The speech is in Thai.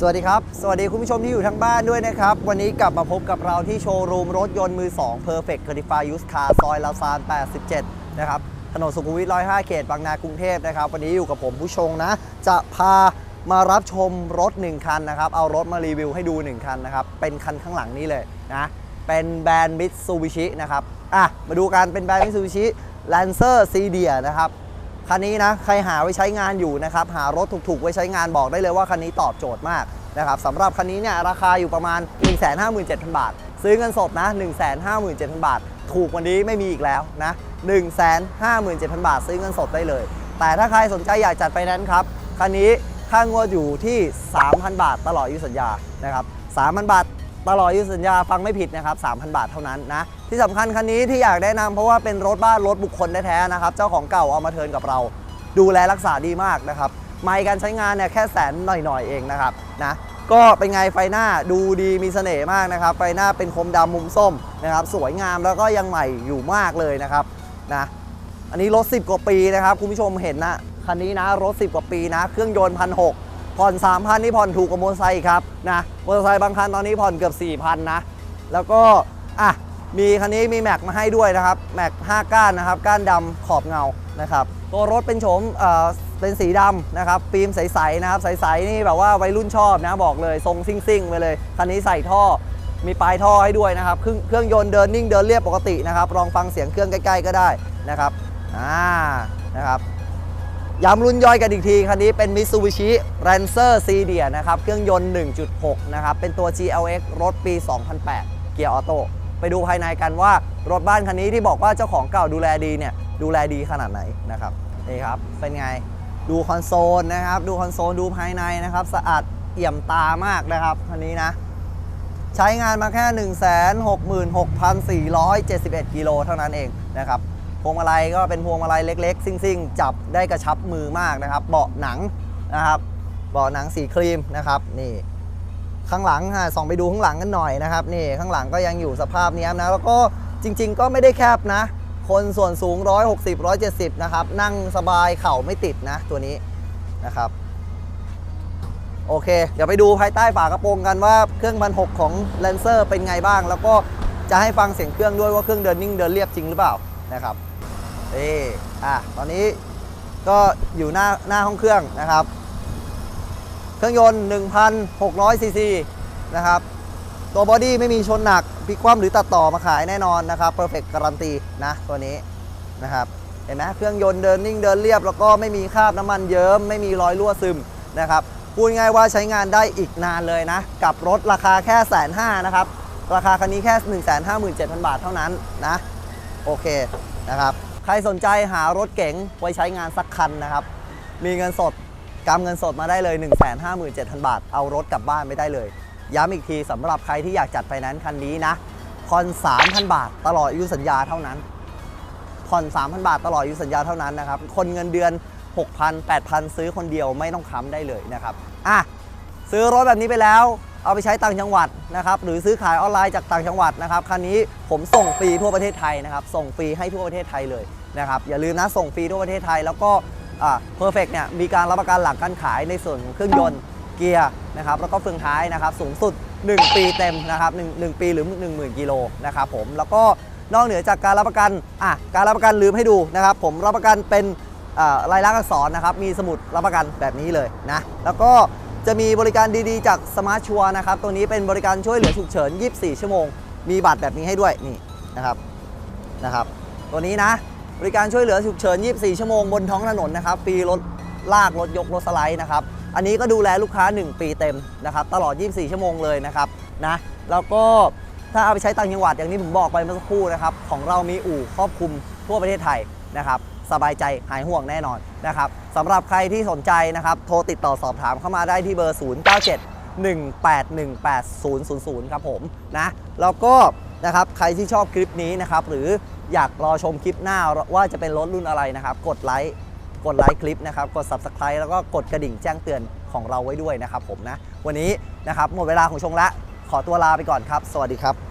สวัสดีครับ สวัสดีคุณผู้ชมที่อยู่ทางบ้านด้วยนะครับ วันนี้กลับมาพบกับเราที่โชว์รูมรถยนต์มือ 2 Perfect Certified Used Car ซอยลาซาน 87 นะครับ ถนนสุขุมวิท 105 เขต บางนากรุงเทพนะครับ วันนี้อยู่กับผมผู้ชงนะ จะพามารับชมรถ 1 คันนะครับ เอารถมารีวิวให้ดู 1 คันนะครับ เป็นคันข้างหลังนี้เลยนะ เป็นแบรนด์ Mitsubishi นะครับ อะ มาดูกันเป็นแบรนด์ Mitsubishi Lancer c d i a นะครับ คันนี้นะใครหาไว้ใช้งานอยู่นะครับหารถถูกๆไว้ใช้งานบอกได้เลยว่าคันนี้ตอบโจทย์มากนะครับสำหรับคันนี้เนี่ยราคาอยู่ประมาณ 157,000 บาท ซื้อเงินสดนะ 157,000 บาท ถูกว่านี้ไม่มีอีกแล้วนะ157,000 บาท ซื้อเงินสดได้เลย แต่ถ้าใครสนใจอยากจัดไฟแนนซ์ครับคันนี้ค่างวดอยู่ที่ 3,000 บาทตลอดอายุสัญญานะครับ3,000 บาท ตลอดอายุสัญญาฟังไม่ผิดนะครับ 3,000 บาทเท่านั้นนะ ที่สำคัญคันนี้ที่อยากแนะนำเพราะว่าเป็นรถบ้านรถบุคคลแท้ๆนะครับ เจ้าของเก่าเอามาเทินกับเรา ดูแลรักษาดีมากนะครับไม่การใช้งานเนี่ยแค่แสนหน่อยๆเองนะครับนะก็เป็นไงไฟหน้าดูดีมีเสน่ห์มากนะครับ ไฟหน้าเป็นคมดำมุมส้มนะครับ สวยงามแล้วก็ยังใหม่อยู่มากเลยนะครับนะอันนี้รถ 10 กว่าปีนะครับ คุณผู้ชมเห็นนะคันนี้นะรถ 10 กว่าปีนะ เครื่องยนต์พันหก ผ่อน 3,000 นี่ผ่อนถูกกว่ามอเตอร์ไซค์อีกครับนะมอเตอร์ไซค์บางคันตอนนี้ผ่อนเกือบ 4,000 นะ แล้วก็อะมีคันนี้มีแม็กมาให้ด้วยนะครับแม็ก5ก้านนะครับก้านดำขอบเงานะครับตัวรถเป็นโฉมเอ่อเป็นสีดำนะครับฟิล์มใสๆนะครับใสๆนี่แบบว่าวัยรุ่นชอบนะบอกเลยทรงซิ่งๆไปเลยคันนี้ใส่ท่อมีปลายท่อให้ด้วยนะครับเครื่องเครื่องยนต์เดินนิ่งเดินเรียบปกตินะครับลองฟังเสียงเครื่องใกล้ ๆ ก็ได้นะครับอ่านะครับ ย้ำรุ่นย่อยกันอีกที คันนี้เป็น Mitsubishi Lancer c d i a นะครับ เครื่องยนต์ 1.6 นะครับ เป็นตัว GLX รถปี 2008 เกียร์ออโต้ไปดูภายในกันว่ารถบ้านคันนี้ที่บอกว่าเจ้าของเก่าดูแลดีเนี่ย ดูแลดีขนาดไหนนะครับนี่ครับ เป็นไงดูคอนโซลนะครับ ดูคอนโซลดูภายในนะครับ สะอาดเอี่ยมตามากนะครับคันนี้นะ ใช้งานมาแค่ 166,471 กิโลเท่านั้นเองนะครับ พวงมาลัยก็เป็นพวงมาลัยเล็ก ๆ ซิ่งๆ จับได้กระชับมือมากนะครับ เบาะหนังนะครับเบาะหนังสีครีมนะครับนี่ข้างหลังอะส่องไปดูข้างหลังกันหน่อยนะครับนี่ข้างหลังก็ยังอยู่สภาพเนี้ยนะแล้วก็จริง ๆ ก็ไม่ได้แคบนะ คนส่วนสูง 160 170 นะครับ นั่งสบายเข่าไม่ติดนะตัวนี้นะครับโอเค เดี๋ยวไปดูภายใต้ฝากระโปรงกันว่าเครื่องพันหกของ Lancer เป็นไงบ้าง แล้วก็จะให้ฟังเสียงเครื่องด้วยว่าเครื่องเดินนิ่งเดินเรียบจริงหรือเปล่านะครับ เออะตอนนี้ก็อยู่หน้าหน้าห้องเครื่องนะครับ เครื่องยนต์ 1,600ซีซีนะครับ ตัวบอดี้ไม่มีชนหนักพลิกคว่ำหรือตัดต่อมาขายแน่นอนนะครับ Perfect การันตีนะตัวนี้นะครับเห็นไหมเครื่องยนต์เดินนิ่งเดินเรียบ แล้วก็ไม่มีคราบน้ำมันเยิ้มไม่มีรอยรั่วซึมนะครับพูดง่ายว่าใช้งานได้อีกนานเลยนะ กับรถราคาแค่แสนห้านะครับ ราคาคันนี้แค่ 1 5 7 0 0 0 บาทเท่านั้นนะ โอเคนะครับ ครสนใจหารถเก๋งไว้ใช้งานสักคันนะครับ มีเงินสดกำเงินสดมาได้เลย 1 5 7 0 0 0 บาท เอารถกลับบ้านไม่ได้เลย ย้ำอีกทีสำหรับใครที่อยากจัดไฟแนนซ์คันนี้นะผ่อน3,000 บาท ตลอดอายุสัญญาเท่านั้นผ่อน3,000 บาทตลอดอายุสัญญาเท่านั้นนะครับ คนเงินเดือน 6,000 8,000 ซื้อคนเดียวไม่ต้องค้ำได้เลยนะครับ อะ ซื้อรถแบบนี้ไปแล้ว เอาไปใช้ต่างจังหวัดนะครับหรือซื้อขายออนไลน์จากต่างจังหวัดนะครับคันนี้ผมส่งฟรีทั่วประเทศไทยนะครับส่งฟรีให้ทั่วประเทศไทยเลยนะครับอย่าลืมนะส่งฟรีทั่วประเทศไทย แล้วก็เพอร์เฟกเนี่ยมีการรับประกันหลังการขายในส่วนของเครื่องยนต์เกียร์นะครับแล้วก็เฟืองท้ายนะครับสูงสุด 1 ปีเต็มนะครับ1 1ปีหรือ 10,000กิโลนะครับผมแล้วก็นอกเหนือจากการรับประกันอะการรับประกันลืมให้ดูนะครับผมรับประกันเป็นอ่ารายลักษณ์อักษรนะครับมีสมุดรับประกันแบบนี้เลยนะแล้วก็ จะมีบริการดีๆ จากสมาร์ทชัวนะครับ ตัวนี้เป็นบริการช่วยเหลือฉุกเฉิน 24 ชั่วโมง มีบัตรแบบนี้ให้ด้วยนี่นะครับนะครับ ตัวนี้นะ บริการช่วยเหลือฉุกเฉิน 24 ชั่วโมงบนท้องถนนนะครับฟรีรถลากรถยกรถสไลด์นะครับ อันนี้ก็ดูแลลูกค้า 1 ปีเต็มนะครับ ตลอด 24 ชั่วโมงเลยนะครับนะแล้วก็ถ้าเอาไปใช้ต่างจังหวัดอย่างที่ผมบอกไปเมื่อสักครู่นะครับ ของเรามีอู่ครอบคลุมทั่วประเทศไทยนะครับ สบายใจหายห่วงแน่นอนนะครับสำหรับใครที่สนใจนะครับ โทรติดต่อสอบถามเข้ามาได้ที่เบอร์ 097 1818000 ครับผมนะแล้วก็นะครับใครที่ชอบคลิปนี้นะครับ หรืออยากรอชมคลิปหน้าว่าจะเป็นรถรุ่นอะไรนะครับ กดไลค์กดไลค์คลิปนะครับ กด Subscribe แล้วก็กดกระดิ่งแจ้งเตือนของเราไว้ด้วยนะครับผมนะ วันนี้นะครับหมดเวลาของชงละ ขอตัวลาไปก่อนครับ สวัสดีครับ